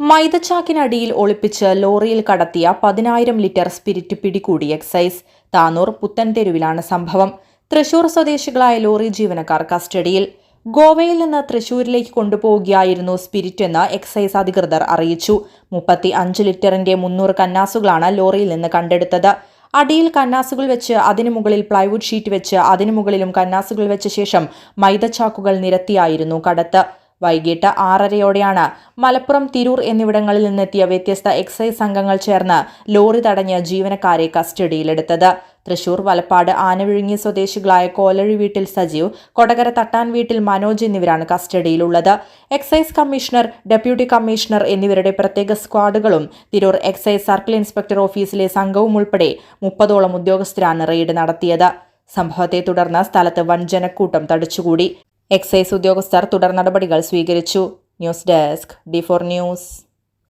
മൈദച്ചാക്കിനടിയിൽ ഒളിപ്പിച്ച് ലോറിയിൽ കടത്തിയ പതിനായിരം ലിറ്റർ സ്പിരിറ്റ് പിടികൂടി എക്സൈസ്. താനൂർ പുത്തൻതെരുവിലാണ് സംഭവം. തൃശൂർ സ്വദേശികളായ ലോറി ജീവനക്കാർ കസ്റ്റഡിയിൽ. ഗോവയിൽ നിന്ന് തൃശൂരിലേക്ക് കൊണ്ടുപോവുകയായിരുന്നു സ്പിരിറ്റ് എന്ന് എക്സൈസ് അധികൃതർ അറിയിച്ചു. മുപ്പത്തി അഞ്ച് ലിറ്ററിന്റെ മുന്നൂറ് കന്നാസുകളാണ് ലോറിയിൽ നിന്ന് കണ്ടെടുത്തത്. അടിയിൽ കന്നാസുകൾ വെച്ച് അതിനു മുകളിൽ പ്ലൈവുഡ് ഷീറ്റ് വെച്ച് അതിനു മുകളിലും കന്നാസുകൾ വെച്ച ശേഷം മൈദച്ചാക്കുകൾ നിരത്തിയായിരുന്നു കടത്ത്. വൈകിട്ട് ആറരയോടെയാണ്. മലപ്പുറം തിരൂർ എന്നിവിടങ്ങളിൽ നിന്നെത്തിയ വ്യത്യസ്ത എക്സൈസ് സംഘങ്ങൾ ചേർന്ന് ലോറി തടഞ്ഞ് ജീവനക്കാരെ കസ്റ്റഡിയിലെടുത്തത്. തൃശൂർ വലപ്പാട് ആനവിഴുങ്ങി സ്വദേശികളായ കോലഴി വീട്ടിൽ സജീവ് കൊടകര തട്ടാൻ വീട്ടിൽ മനോജ് എന്നിവരാണ് കസ്റ്റഡിയിലുള്ളത്. എക്സൈസ് കമ്മീഷണർ ഡെപ്യൂട്ടി കമ്മീഷണർ എന്നിവരുടെ പ്രത്യേക സ്ക്വാഡുകളും തിരൂർ എക്സൈസ് സർക്കിൾ ഇൻസ്പെക്ടർ ഓഫീസിലെ സംഘവും ഉൾപ്പെടെ മുപ്പതോളം ഉദ്യോഗസ്ഥരാണ് റെയ്ഡ് നടത്തിയത്. സംഭവത്തെ തുടർന്ന് സ്ഥലത്ത് വൻ ജനക്കൂട്ടം തടിച്ചുകൂടി. എക്സൈസ് ഉദ്യോഗസ്ഥർ തുടർ നടപടികൾ സ്വീകരിച്ചു. News desk D four news.